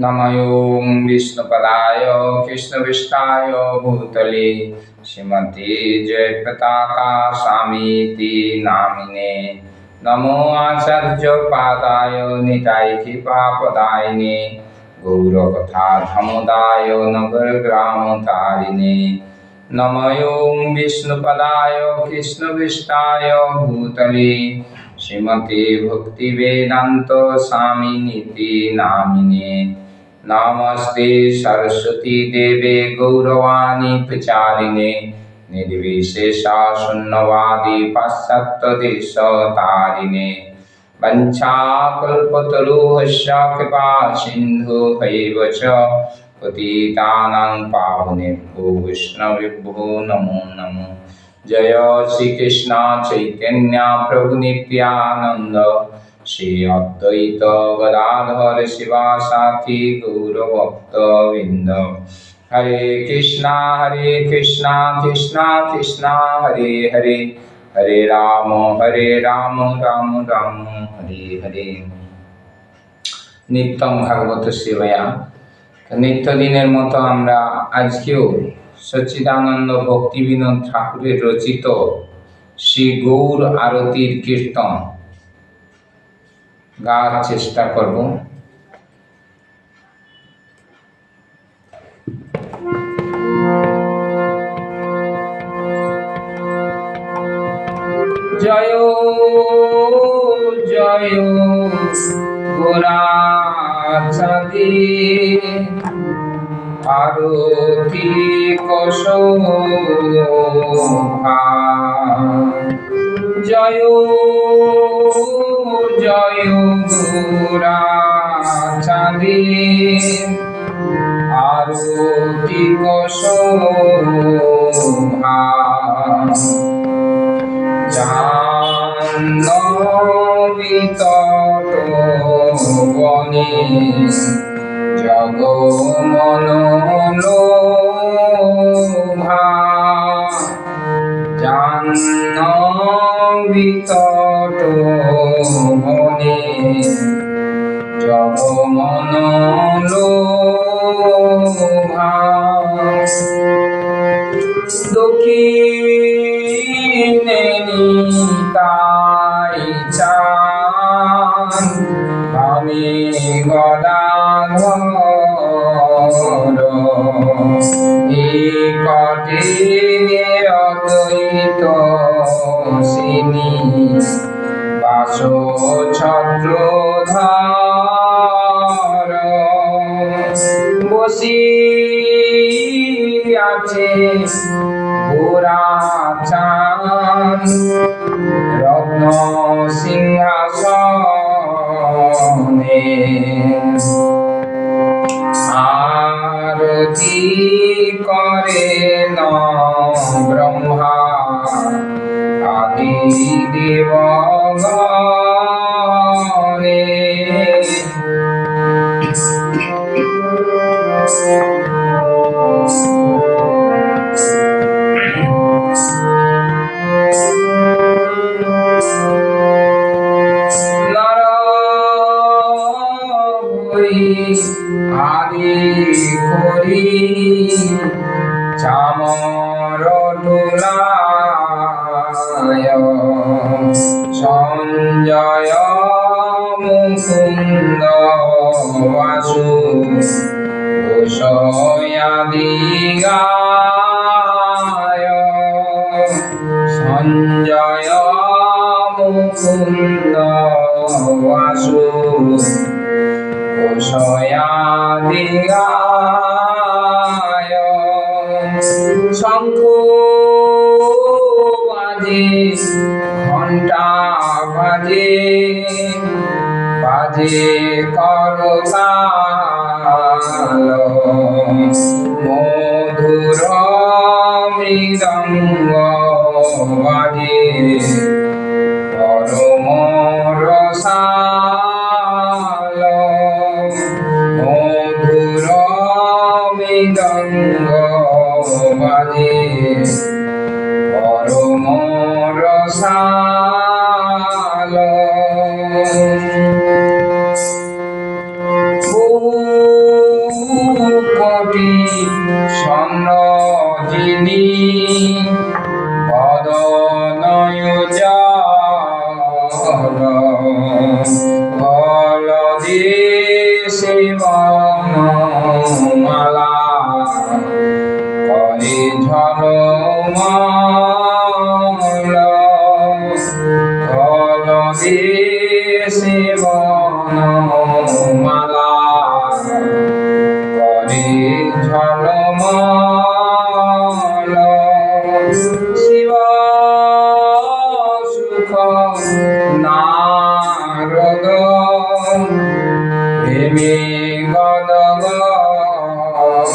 नमो विष्णुपदाय कृष्णविष्टाय भूतले। श्रीमती जयप्रताकाशामीति नामिने। नमो आचार्यपादाय नितायिपापदायिने गौरकथाधमुदाय, नगरग्रामतारिणे। नमो विष्णुपदाय कृष्णविष्टाय भूतले। श्रीमते भक्तिवेदान्तस्वामिनिति नामिने। नमस्ते सरस्वती देवे गौरवाणी प्रचारिणे निर्विशेषा शून्यवादी पाश्चात्यदेशतारिणे। वञ्चाकल्पतरुहस्य कृपा सिन्धुहैव पतितानां पावनेभ्यो वैष्णवेभ्यो नमो नमो। जय श्रीकृष्ण चैतन्य प्रभु प्रभुनित्यानन्द। শ্রী অদ্বৈত গদাধর শিবা সাথী গৌরভক্ত বৃন্দ। হরে কৃষ্ণা হরে কৃষ্ণা কৃষ্ণা কৃষ্ণা, হরে হরে। হরে রাম হরে রাম রাম রাম, হরে হরে। নিত্যম ভাগবত সেবায়া। নিত্যদিনের মতো আমরা আজকেও সচিদানন্দ ভক্তিবিনোদ ঠাকুরের রচিত শ্রী গৌর আরতির কীর্তন গাওয়ার চেষ্টা করব। জয় জয় গোরা চাঁদি। আরতি কশোভা জয় জয় গোরা আরতি কশোভা জাহ্নবিতট বনে জগমনোলোভা okay. Amen. চামর তুলায় সঞ্জয় মুকুন্দ বাসু ঘোষয়াদি গায় সঞ্জয় মধুর মৃদঙ্গ বাজে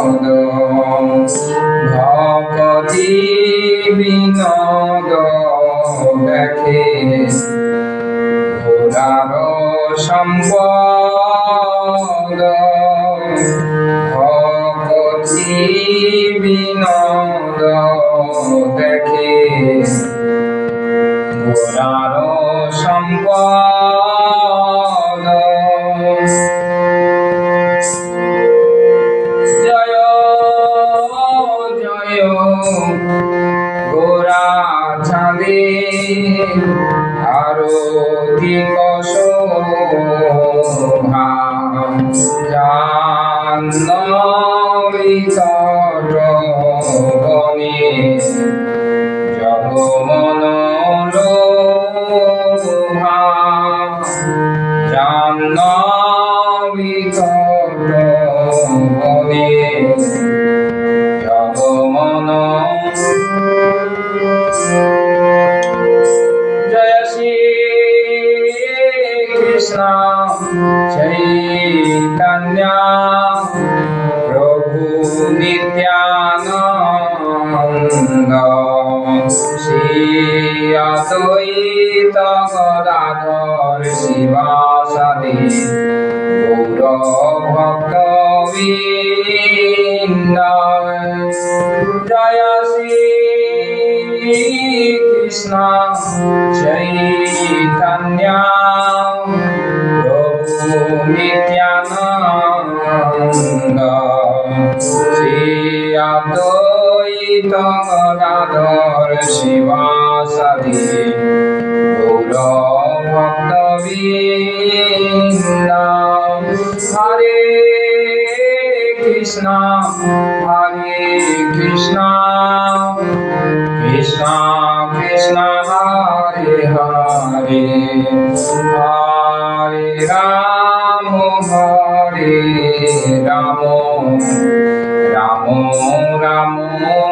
গদ ভকতি আরতি কশোভা জাহ্নবী তট নিত্যানন্দ শ্রী অদ্বৈত গদাধর শিবাসাদি গৌর ভক্ত জয় শ্রী কৃষ্ণ চৈতন্য প্রভু নিত্যানন্দ গদাধর শিবাসাদি গৌর ভক্ত হরে কৃষ্ণ হরে কৃষ্ণ। কৃষ্ণ কৃষ্ণ, হরে হরে। হরে রাম হরে রাম। রাম রাম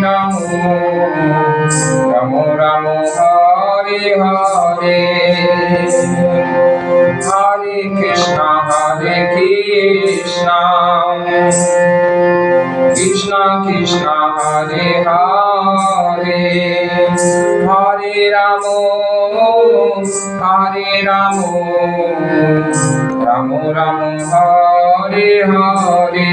রাম রাম হরে হরে হরে হরে কৃষ্ণ হরে কৃষ্ণ কৃষ্ণ কৃষ্ণ হরে হরে হরে রাম হরে Ram Ram Ram Hare Hare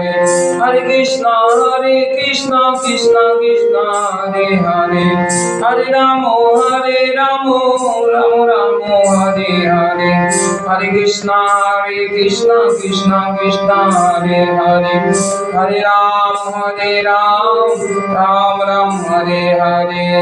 Hare Krishna, Hare Krishna, Krishna Krishna, Hare Hare, Hare Ramo, Hare Ramo, Ramo Ramo, Hare Hare, Hare Krishna, Hare Krishna, Krishna Krishna, Hare Hare, Hare Ram, Hare Ram, Ram Ram, Hare Hare.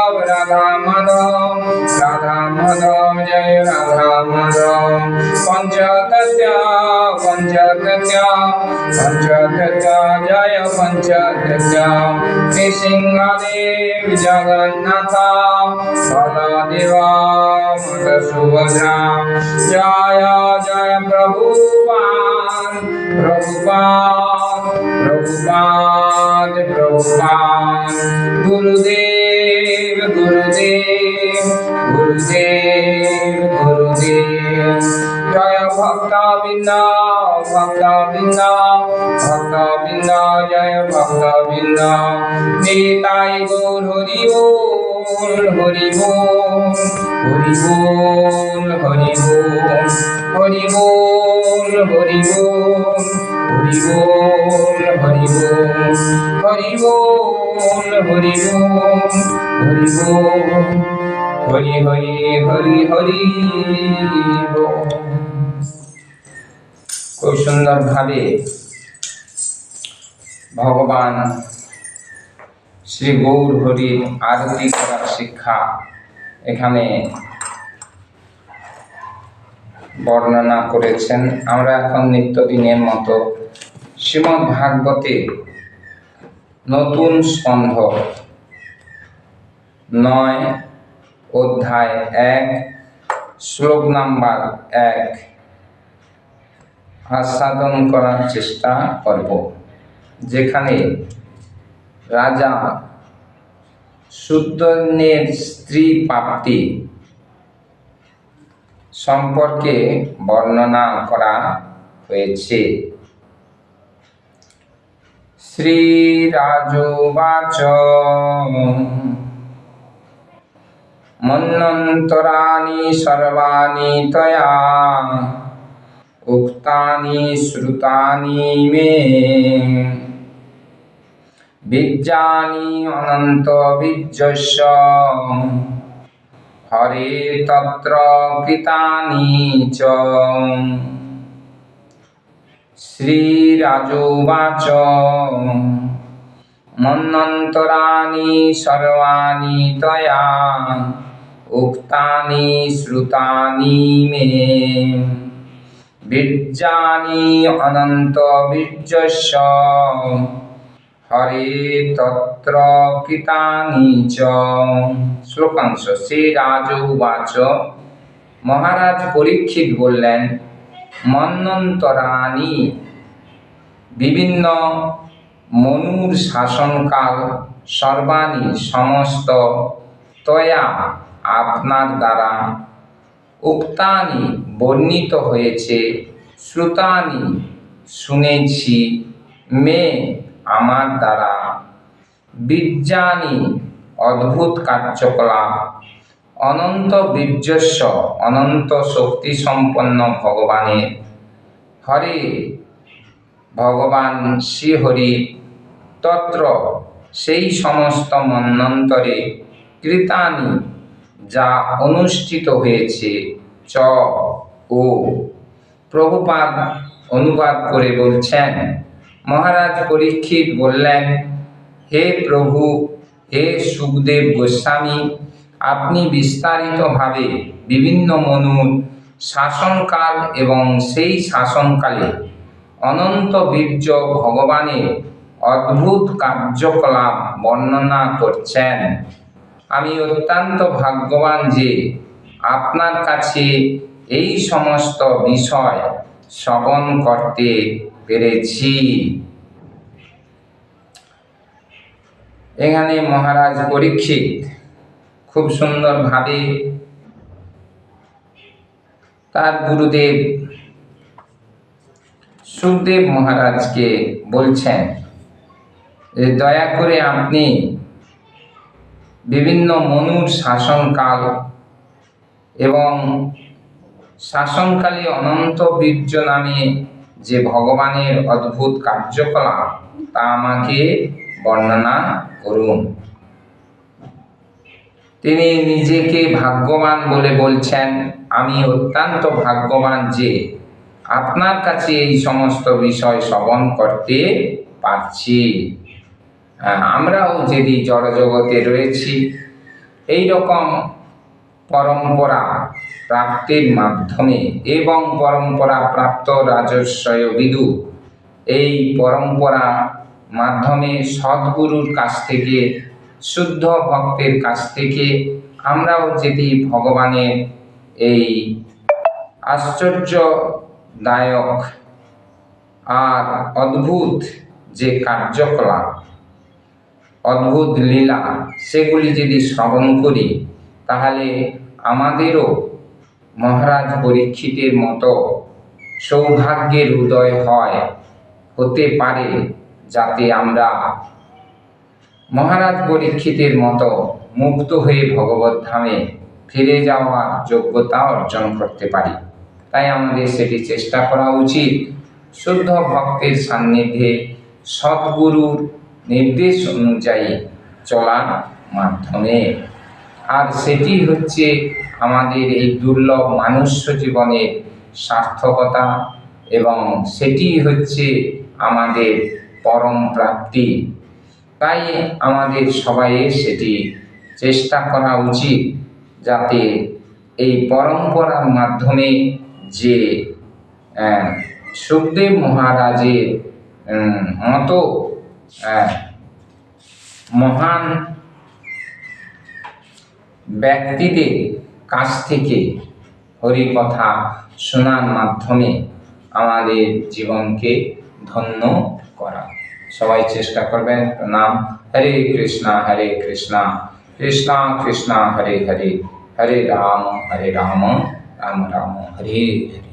Ram Radha मदम Radha मदम जय राधा मदम पंचतत्या पंचतत्या पंचतत्या जय पंचतत्या सिंहदेव जगन्नाथ, बलदेवा सुभद्रा जय जय प्रभु प्रभुपाद प्रभुपाद प्रभुपाद। गुरुदेव বৃন্দ ভক্ত বৃন্দ জয় ভক্ত বৃন্দ নিতাই গৌর হরি বল হরি বল হরি বল হরি বল হরি বল হরি বল হরি বল হরি বল হরি বল হরি বল হরি বল হরি হরি হরি হরি খুব সুন্দরভাবে ভগবান শ্রী গৌর হরির আরতি করার শিক্ষা এখানে বর্ণনা করেছেন। আমরা এখন নিত্যদিনের মতো শ্রীমদ্ ভাগবতে নতুন স্কন্ধ নয় অধ্যায় এক, শ্লোক নাম্বার এক। আস্বাদন করার চেষ্টা করব। যেখানে রাজা শুদ্ধনের স্ত্রী প্রাপ্তি সম্পর্কে বর্ণনা করা হয়েছে। শ্রীরাজোবাচ মন্যন্তরাণি সর্বাণি তয়া উক্তানি শ্রুতানি মে। বীর্যানি অনন্ত বীর্যস্য হরে তত্র কৃতানি চ। শ্রীরাজোবাচ। মন্যন্তরাণি সর্বাণি তয়া উক্তানি, শ্রুতানি মে। বীর্যানি অনন্ত বীর্যস্য হরে তত্র কৃতানি চ। শ্লোকাংশ শ্রী রাজউবাচ মহারাজ পরীক্ষিত বললেন, মন্নন্তরাণি, বিভিন্ন মনুর শাসনকাল সর্বাণী সমস্ত তয়া আপনার দ্বারা উক্তানি বর্ণিত হয়েছে, শ্রুতানি শুনেছি, মে আমার দ্বারা। বীর্যানি অদ্ভুত কার্যকলাপ, অনন্ত বীর্যস্ব অনন্ত শক্তি সম্পন্ন ভগবানের হরে ভগবান শ্রীহরি, তত্র সেই সমস্ত মন্বন্তরে কৃতানি যা অনুষ্ঠিত হয়েছে, চ, ও। প্রভুপাদ অনুবাদ করে বলছেন, মহারাজ পরীক্ষিত বললেন, হে প্রভু, হে সুখদেব গোস্বামী, আপনি বিস্তারিতভাবে বিভিন্ন মনুর শাসনকাল এবং সেই শাসনকালে অনন্ত বীর্য ভগবানের অদ্ভুত কার্যকলাপ বর্ণনা করছেন। আমি অত্যন্ত ভাগ্যবান যে আপনার কাছে এই সমস্ত বিষয় শ্রবণ করতে পেরেছি। এখানে মহারাজ পরীক্ষিত। খুব সুন্দরভাবে তার গুরুদেব সুখদেব মহারাজকে বলছেন দয়া করে আপনি বিভিন্ন মনুর শাসনকাল এবং শাসনকালে অনন্ত বীর্য নামে যে ভগবানের অদ্ভুত কার্যকলাপ, তা আমাকে বর্ণনা করুন। তিনি নিজেকে ভাগ্যবান বলে বলছেন, আমি অত্যন্ত ভাগ্যবান যে আপনার কাছে এই সমস্ত বিষয় শ্রবণ করতে পারছি। আমরাও যদি জড়জগতে রয়েছি এই রকম পরম্পরা প্রাপ্তির মাধ্যমে এবং পরম্পরা প্রাপ্ত রাজস্বয় বিদু, এই পরম্পরা মাধ্যমে সদ্গুরুর কাছ থেকে, শুদ্ধ ভক্তের কাছ থেকে আমরাও যদি ভগবানের এই আশ্চর্যদায়ক আর অদ্ভুত যে কার্যকলাপ অদ্ভুত লীলা, সেগুলি যদি শ্রবণ করি, তাহলে আমাদেরও মহারাজ পরীক্ষিতের মতো সৌভাগ্যের উদয় হয়, হতে পারে যাতে আমরা মহারাজ পরীক্ষিতের মতো মুক্ত হয়ে ভগবত ধামে ফিরে যাওয়ার যোগ্যতা অর্জন করতে পারি। তাই আমাদের সেটি চেষ্টা করা উচিত। শুদ্ধ ভক্তের সান্নিধ্যে সদ্গুরুর নির্দেশ অনুযায়ী চলার মাধ্যমে। আর সেটি হচ্ছে আমাদের এই দুর্লভ মানুষ্য জীবনের সার্থকতা এবং সেটি হচ্ছে আমাদের পরম প্রাপ্তি। তাই আমাদের সবাইয়ের সেটি চেষ্টা করা উচিত যাতে এই পরম্পরার মাধ্যমে যে সুখদেব মহারাজের মতো মহান ব্যক্তিদের কাছ থেকে হরিকথা শোনার মাধ্যমে আমাদের জীবনকে ধন্য করা। সবাই চেষ্টা করবেন, প্রণাম। হরে কৃষ্ণা হরে কৃষ্ণা। কৃষ্ণা কৃষ্ণা, হরে হরে। হরে রাম হরে রাম। রাম রাম, হরে হরে।